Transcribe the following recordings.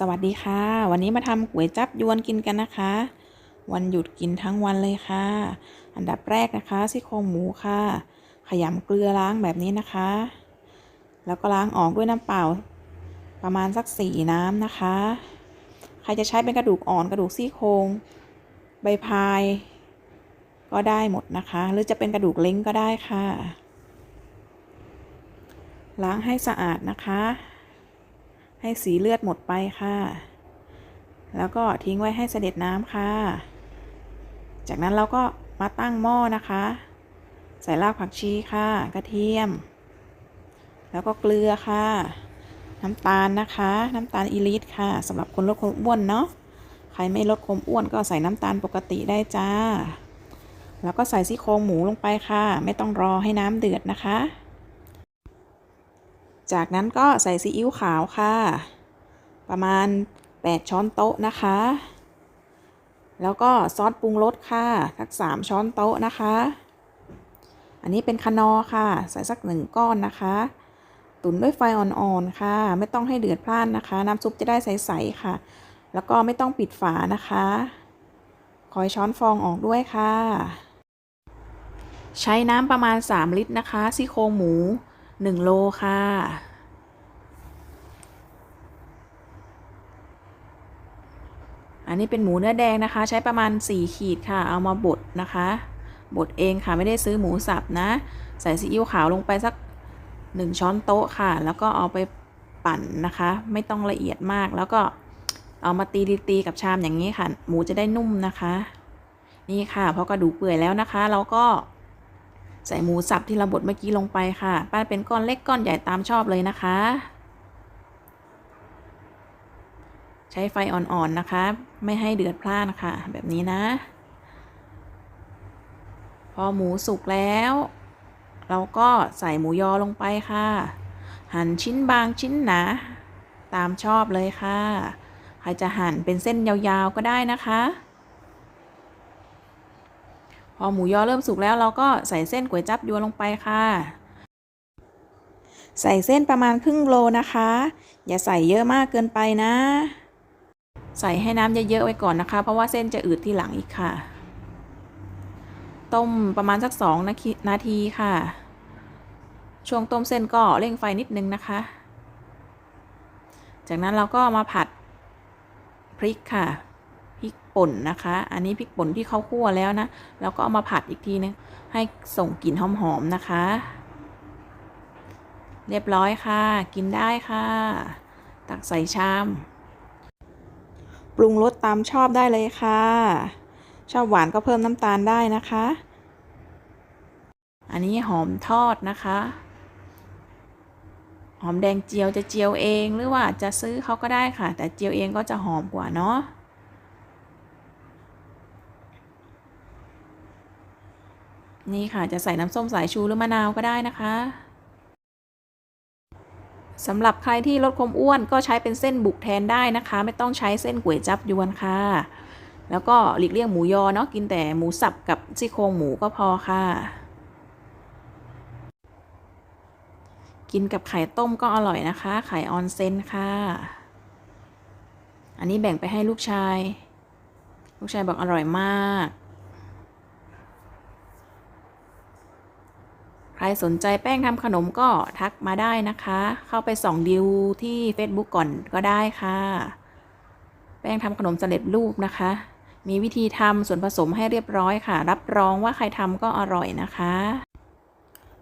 สวัสดีค่ะ วันนี้มาทำก๋วยจับยวนกินกันนะคะ วันหยุดกินทั้งวันเลยค่ะ อันดับแรกนะคะซี่โครงหมูค่ะ ขยำเกลือล้างแบบนี้นะคะ แล้วก็ล้างออกด้วยน้ำเปล่า ประมาณสักสี่น้ำนะคะ ใครจะใช้เป็นกระดูกอ่อนกระดูกซี่โครงใบพาย ก็ได้หมดนะคะ หรือจะเป็นกระดูกเล้งก็ได้ค่ะ ล้างให้สะอาดนะคะ ให้สีเลือดหมดไปค่ะ แล้วก็ทิ้งไว้ให้เสด็จน้ำค่ะ จากนั้นเราก็มาตั้งหม้อนะคะ ใส่รากผักชีค่ะ กระเทียม แล้วก็เกลือค่ะ น้ำตาลนะคะ น้ำตาลอีลิทค่ะสำหรับคนลดความอ้วนเนาะใครไม่ลดความอ้วนก็ใส่น้ำตาลปกติได้จ้า แล้วก็ใส่ซี่โครงหมูลงไปค่ะ ไม่ต้องรอให้น้ำเดือดนะคะ จากนั้นก็ใส่ซีอิ๊วขาวค่ะ ประมาณ 8 ช้อนโต๊ะนะคะ แล้วก็ซอสปรุงรสค่ะสัก 3 ช้อนโต๊ะนะคะ อันนี้เป็นคนอค่ะ ใส่สักหนึ่งก้อนนะคะ ตุ๋นด้วยไฟอ่อนๆค่ะ ไม่ต้องให้เดือดพล่านนะคะ น้ำซุปจะได้ใสๆค่ะ แล้วก็ไม่ต้องปิดฝานะคะ คอยช้อนฟองออกด้วยค่ะ ใช้น้ำประมาณ 3 ลิตรนะคะซี่โครงหมู 1โลค่ะ อันนี้เป็นหมูเนื้อแดงนะคะ ใช้ประมาณ 4 ขีดค่ะ เอามาบดนะคะ บดเองค่ะไม่ได้ซื้อหมูสับนะ ใส่ซีอิ๊วขาวลงไปสัก 1 ช้อนโต๊ะค่ะ แล้วก็เอาไปปั่นนะคะ ไม่ต้องละเอียดมากแล้วก็เอามาตีตีกับชามอย่างนี้ค่ะ หมูจะได้นุ่มนะคะ นี่ค่ะพอกระดูกเปื่อยแล้วนะคะ เราก็ ใส่หมูสับที่เราบดเมื่อกี้ลงไปค่ะปั้นเป็นก้อนเล็กก้อนใหญ่ตามชอบเลยนะคะ ใช้ไฟอ่อนๆนะคะ ไม่ให้เดือดพล่านค่ะ แบบนี้นะ พอหมูสุกแล้ว เราก็ใส่หมูยอลงไปค่ะ หั่นชิ้นบางชิ้นหนาตามชอบเลยค่ะ ใครจะหั่นเป็นเส้นยาวๆก็ได้นะคะ พอหมูยอเริ่มสุกแล้วเราก็ใส่เส้นก๋วยจับยวนลงไปค่ะ ใส่เส้นประมาณครึ่งโลนะคะ อย่าใส่เยอะมากเกินไปนะ ใส่ให้น้ำเยอะๆไว้ก่อนนะคะ เพราะว่าเส้นจะอืดที่หลังอีกค่ะ ต้มประมาณสักสองนาทีค่ะ ช่วงต้มเส้นก็เร่งไฟนิดนึงนะคะ จากนั้นเราก็มาผัดพริกค่ะ พริกป่นนะคะ อันนี้พริกป่นที่เขาคั่วแล้วนะ แล้วก็เอามาผัดอีกทีนึง ให้ส่งกลิ่นหอมๆนะคะ เรียบร้อยค่ะ กินได้ค่ะ ตักใส่ชาม ปรุงรสตามชอบได้เลยค่ะ ชอบหวานก็เพิ่มน้ำตาลได้นะคะ อันนี้หอมทอดนะคะหอมแดงเจียวจะเจียวเองหรือว่าจะซื้อเขาก็ได้ค่ะ แต่เจียวเองก็จะหอมกว่าเนาะ นี่ค่ะจะใส่น้ำส้มสายชูหรือมะนาวก็ได้นะคะสำหรับใครที่ลดความอ้วนก็ใช้เป็นเส้นบุกแทนได้นะคะ ไม่ต้องใช้เส้นก๋วยจับยวนค่ะ แล้วก็หลีกเลี่ยงหมูยอเนาะกินแต่หมูสับกับซี่โครงหมูก็พอค่ะ กินกับไข่ต้มก็อร่อยนะคะ ไข่ออนเซนค่ะ อันนี้แบ่งไปให้ลูกชาย ลูกชายบอกอร่อยมาก ใค รสนใจแป้งทำขนมก็ทักมาได้นะคะ เข้าไปส่องดิวที่ Facebook ก่อนก็ได้ค่ะ แป้งทำขนมสำเร็จรูปนะคะ มีวิธีทำส่วนผสมให้เรียบร้อยค่ะ รับรองว่าใครทำก็อร่อยนะคะ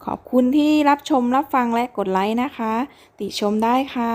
ขอบคุณที่รับชมรับฟังและกดไลค์นะคะ ติชมได้ค่ะ